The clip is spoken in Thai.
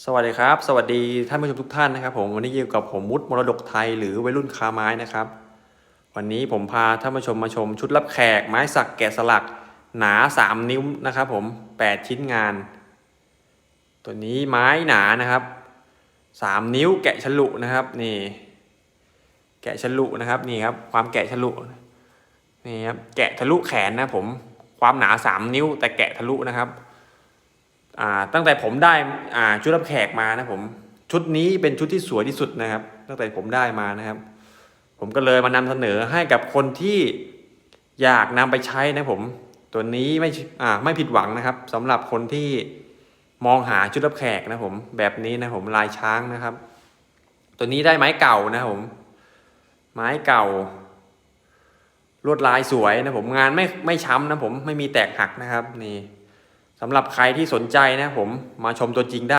สวัสดีครับ สวัสดีท่านผู้ชมทุกท่านนะครับ ผมวันนี้อยู่กับผมมุดมรดกไทยหรือวัยรุ่นคาไม้นะครับ วันนี้ผมพาท่านผู้ชมมาชมชุดรับแขกไม้สักแกะสลักหนา 3 นิ้วนะครับ ผม 8 ชิ้นงาน ตัวนี้ไม้หนานะครับ 3 นิ้วแกะฉลุนะครับนี่ แกะฉลุนะครับนี่ครับความแกะฉลุนี่ครับแกะทะลุแขนนะผมความหนา 3 นิ้วแต่แกะทะลุนะครับ ตั้งแต่ผมได้ชุดรับแขกมานะผมชุดนี้เป็นชุดที่สวยที่สุดนะครับ ตั้งแต่ผมได้มานะครับ ผมก็เลยมานำเสนอให้กับคนที่อยากนำไปใช้นะผม ตัวนี้ไม่ไม่ผิดหวังนะครับสำหรับคนที่มองหาชุดรับแขกนะผม แบบนี้นะผมลายช้างนะครับ ตัวนี้ได้ไม้เก่านะผม ไม้เก่า ลวดลายสวยนะผมงานไม่ไม่ช้ำนะผมไม่มีแตกหักนะครับนี่ สำหรับใครที่สนใจนะผมมาชมตัวจริงได้